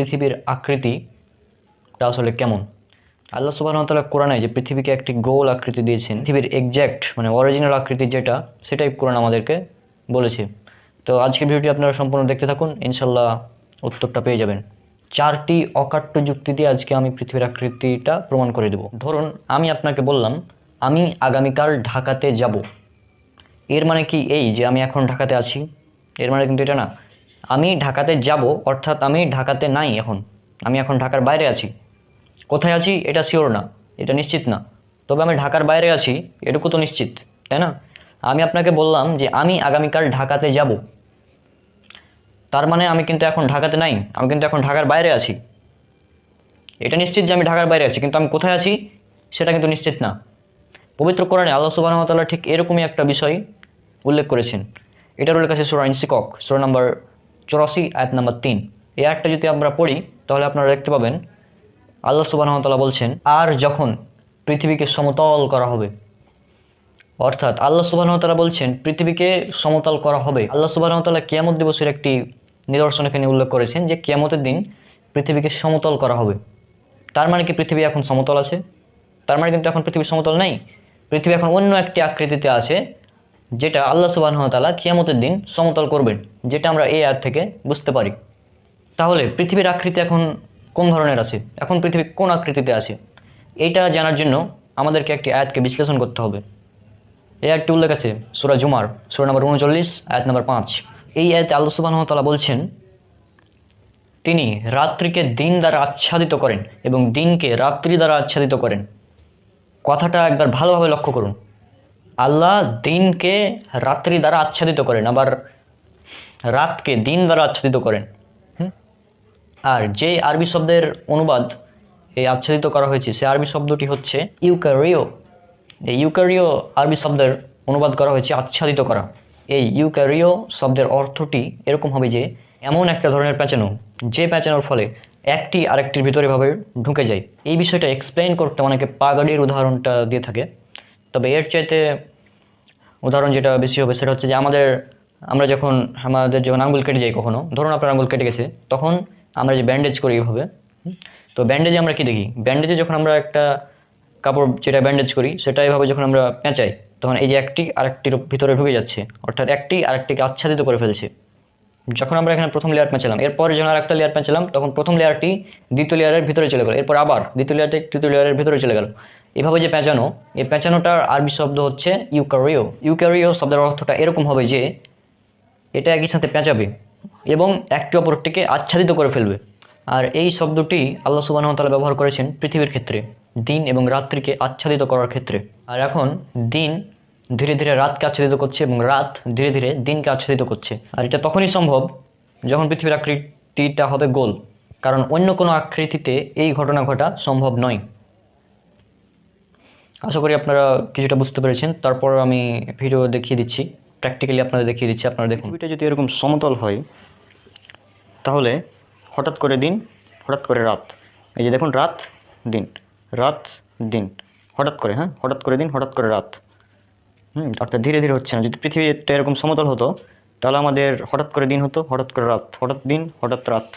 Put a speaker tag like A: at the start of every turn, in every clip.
A: পৃথিবীর আকৃতিটা আসলে কেমন? আল্লাহ সুবাহতাল্লাহ কোরআনে যে পৃথিবীকে একটি গোল আকৃতি দিয়েছেন, পৃথিবীর এক্স্যাক্ট মানে অরিজিনাল আকৃতি যেটা, সেটাই কোরআন আমাদেরকে বলেছে। তো আজকের ভিডিওটি আপনারা সম্পূর্ণ দেখতে থাকুন ইনশাল্লাহ উত্তরটা পেয়ে যাবেন। চারটি অকাট্য যুক্তি দিয়ে আজকে আমি পৃথিবীর আকৃতিটা প্রমাণ করে দেব। ধরুন, আমি আপনাকে বললাম, আমি আগামীকাল ঢাকাতে যাব। এর মানে কি এই যে আমি এখন ঢাকাতে আছি? এর মানে কিন্তু এটা না। আমি ঢাকাতে যাব, অর্থাৎ আমি ঢাকাতে নাই এখন। আমি এখন ঢাকার বাইরে আছি। কোথায় আছি? এটা শিওর না। এটা নিশ্চিত না। তবে আমি ঢাকার বাইরে আছি, এটুকু তো নিশ্চিত, তাই না? আমি আপনাকে বললাম যে আমি আগামীকাল ঢাকাতে যাব। তার মানে আমি কিন্তু এখন ঢাকাতে নাই। আমি কিন্তু এখন ঢাকার বাইরে আছি। এটা নিশ্চিত যে আমি ঢাকার বাইরে আছি, কিন্তু আমি কোথায় আছি সেটা কিন্তু নিশ্চিত না। পবিত্র কোরআনে আল্লাহ সুবাহতাল্লাহ ঠিক এরকমই একটা বিষয় উল্লেখ করেছেন। এটার উল্লেখ আছে সুরা ইনসিকক, সুরা নাম্বার চৌরাশি আয়াত নাম্বার তিন। এই আয়াতটা যদি আমরা পড়ি, তাহলে আপনারা দেখতে পাবেন, আল্লাহ সুবাহতাল্লাহ বলছেন, আর যখন পৃথিবীকে সমতল করা হবে, অর্থাৎ আল্লাহ সুবাহতাল্লাহ বলছেন, পৃথিবীকে সমতল করা হবে। আল্লাহ সুবাহতাল্লাহ কিয়ামত দিবসের একটি নিদর্শন এখানে উল্লেখ করেছেন যে কিয়ামতের দিন পৃথিবীকে সমতল করা হবে। তার মানে কি পৃথিবী এখন সমতল আছে? তার মানে কিন্তু এখন পৃথিবী সমতল নেই? পৃথিবী এখন অন্য একটি আকৃতিতে আছে যেটা আল্লাহ সুবাহতাল্লাহ কিয়ামতের দিন সমতল করবেন, যেটা আমরা এই আয়াত থেকে বুঝতে পারি। তাহলে পৃথিবীর আকৃতি এখন কোন ধরনের আছে? এখন পৃথিবী কোন আকৃতিতে আছে? এইটা জানার জন্য আমাদেরকে একটি আয়াতকে বিশ্লেষণ করতে হবে। এই একটি উল্লেখ আছে সুরা জুমার, সুরা নম্বর উনচল্লিশ, আয়াত নম্বর পাঁচ। এই আয়াতে আল্লাহ সুবাহতাল্লাহ বলছেন, তিনি রাত্রিকে দিন দ্বারা আচ্ছাদিত করেন এবং দিনকে রাত্রি দ্বারা আচ্ছাদিত করেন। কথাটা একবার ভালোভাবে লক্ষ্য করুন। আল্লাহ দিনকে রাত্রি দ্বারা আচ্ছাদিত করেন, আবার রাতকে দিন দ্বারা আচ্ছাদিত করেন? আর যে আরবি শব্দের অনুবাদ এই আচ্ছাদিত করা হয়েছে, সে আরবি শব্দটি হচ্ছে ইউকারিও। এই ইউকারিও আরবি শব্দের অনুবাদ করা হয়েছে, আচ্ছাদিত করা। এই ইউকারিও শব্দের অর্থটি এরকম হবে যে, এমন একটা ধরনের প্যাঁচানো, যে প্যাঁচানোর ফলে একটি আরেকটির ভিতরে ভাবে ঢুকে যায়। এই বিষয়টা এক্সপ্লেইন করতে অনেকে পাগাড়ির উদাহরণটা দিয়ে থাকে। তবে এর চাইতে উদাহরণ যেটা বেশি হবে সেটা হচ্ছে যে আমাদের, আমরা যখন আমাদের যখন আঙ্গুল কেটে যাই কখনো, ধরুন আপনার আঙ্গুল কেটে গেছে, তখন আমরা যে ব্যান্ডেজ করি এইভাবে তো ব্যান্ডেজে আমরা কি দেখি? ব্যান্ডেজে যখন আমরা একটা কাপড় যেটা ব্যান্ডেজ করি, সেটা এভাবে যখন আমরা পেঁচাই, তখন এই যে একটি আরেকটির ভিতরে ঢুকে যাচ্ছে, অর্থাৎ একটি আরেকটিকে আচ্ছাদিত করে ফেলছে। যখন আমরা এখানে প্রথম লেয়ার পেঁচালাম, এরপরে যখন আরেকটা লেয়ার পেঁচালাম, তখন প্রথম লেয়ারটি দ্বিতীয় লেয়ারের ভিতরে চলে গেল, এরপর আবার দ্বিতীয় লেয়ারটি তৃতীয় লেয়ারের ভিতরে চলে গেল। এভাবে যে পেঁচানো এই পেঁচানোটার আরবি শব্দ হচ্ছে ইউকারিও। ইউকারিও শব্দের অর্থটা এরকম হবে যে, এটা একই সাথে পেঁচাবে এবং একটি অপরটিকে আচ্ছাদিত করে ফেলবে। আর এই শব্দটি আল্লাহ সুবাহতালা ব্যবহার করেছেন পৃথিবীর ক্ষেত্রে, দিন এবং রাত্রিকে আচ্ছাদিত করার ক্ষেত্রে। আর এখন দিন ধীরে ধীরে রাতকে আচ্ছাদিত করছে এবং রাত ধীরে ধীরে দিনকে আচ্ছাদিত করছে। আর এটা তখনই সম্ভব যখন পৃথিবীর আকৃতিটা হবে গোল, কারণ অন্য কোনো আকৃতিতে এই ঘটনা ঘটা সম্ভব নয়। আশা করি আপনারা কিছুটা বুঝতে পেরেছেন। তারপর আমি ভিডিও দেখিয়ে দিচ্ছি। প্র্যাকটিক্যালি আপনাদের দেখিয়ে দিচ্ছি। আপনারা দেখুন। পৃথিবীটা যদি এরকম সমতল হয়, তাহলে হঠাৎ করে দিন, হঠাৎ করে রাত। এই যে দেখুন, রাত, দিন। রাত, দিন। হঠাৎ করে হ্যাঁ? হঠাৎ করে দিন, হঠাৎ করে রাত। হুম, অর্থাৎ ধীরে ধীরে হচ্ছে না। যদি পৃথিবীটা এরকম সমতল হতো, তাহলে আমাদের হঠাৎ করে দিন হতো, হঠাৎ করে রাত। হঠাৎ দিন, হঠাৎ রাত।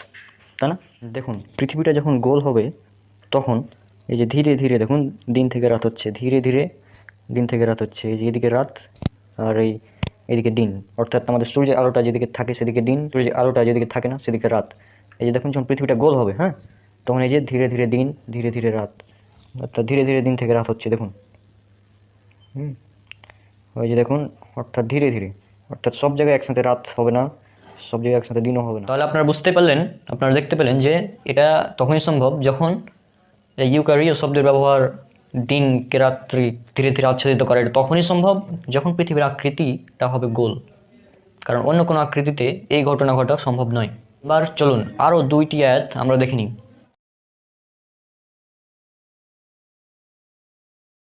A: তাই না? দেখুন, পৃথিবীটা যখন গোল হবে, তখন এই যে ধীরে ধীরে দেখুন, দিন থেকে রাত হচ্ছে, ধীরে ধীরে দিন থেকে রাত হচ্ছে। এই যে এদিকে রাত আর এই এদিকে দিন, অর্থাৎ আমাদের সূর্যের আলোটা যেদিকে থাকে সেদিকে দিন, সূর্যের আলোটা যেদিকে থাকে না সেদিকে রাত। এই যে দেখুন, যখন পৃথিবীটা গোল হবে হ্যাঁ তখন এই যে ধীরে ধীরে দিন, ধীরে ধীরে রাত, অর্থাৎ ধীরে ধীরে দিন থেকে রাত হচ্ছে, দেখুন। হুম ওই যে দেখুন, অর্থাৎ ধীরে ধীরে, অর্থাৎ সব জায়গায় একসাথে রাত হবে না, সব জায়গায় একসাথে দিনও হবে না। তাহলে আপনারা বুঝতে পারলেন, আপনারা দেখতে পেলেন যে এটা তখনই সম্ভব যখন এই ইউকারিও শব্দের ব্যবহার দিনকে রাত্রি ধীরে ধীরে আচ্ছাদিত করে, এটা তখনই সম্ভব যখন পৃথিবীর আকৃতিটা হবে গোল। কারণ অন্য কোনো আকৃতিতে এই ঘটনা ঘটা সম্ভব নয়। এবার চলুন, আরও দুইটি আয়াত আমরা দেখে নিই।